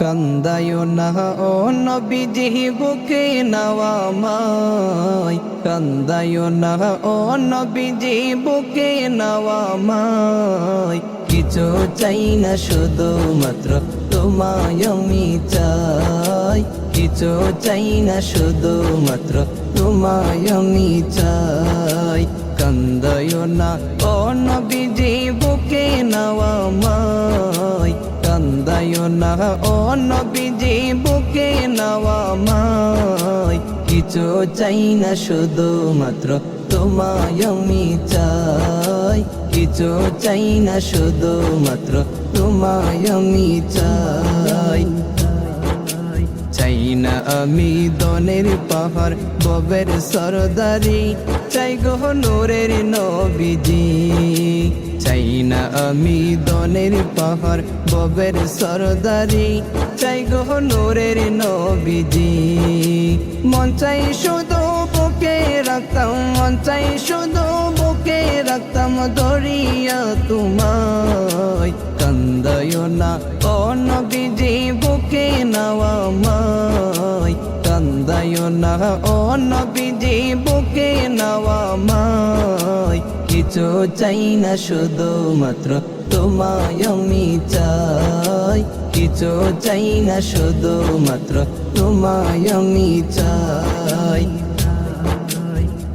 কান্দায় না, ও নবীজি বুকে নাওয়া মাই। না, ও নবীজি বুকে নাওয়া কিছু চাই না শুধু মাত্র তোমায় আমি চাই। কিছু চাই না শুধু মাত্র তোমায় আমি চাই। কান্দায় না, ও নবীজি বুকে নাওয়া না, ও নবীজি, বুকে নাওয়া মাই। কিছু চাই না শুধু মাত্র তোমায় আমি চাই। কিছু চাই না শুধু মাত্র তোমায় আমি চাই। চাই না আমি দনের পাহাড়, ববের সরদারি। চাই গো নূরের নবীজি। চাই না আমি দনের পাহাড়, ববের সরদারি। চাই গো নূরের নবীজি। মন চাই শুধু বুকে রাখতাম, মন চাই শুধু বুকে রাখতাম দরিয়া তোমায়। কান্দায় না ও নবীজি, বুকে নাওয়া মাই কান্দায় না ও নবীজি, বুকে নাওয়া মাই কিছু চাই না শুধু মাত্র তোমায় আমি চাই। কিছু চাই না শুধু মাত্র তোমায় আমি চাই।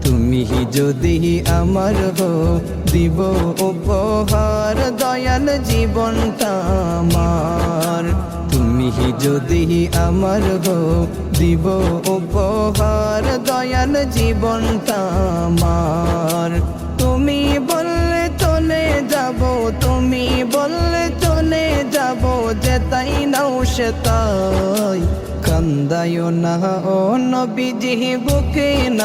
তুমি যদি আমার হো, দিব উপহার, দয়াল জীবনটা আমার। তুমি যদি আমার হো, দিব উপহার, দয়াল জীবনটা আমার। তুমি বললে চলে যাব, তুমি বললে চলে যাব যে তাই নাও সে তাই কান্দায় না ও নবীজি, বুকে না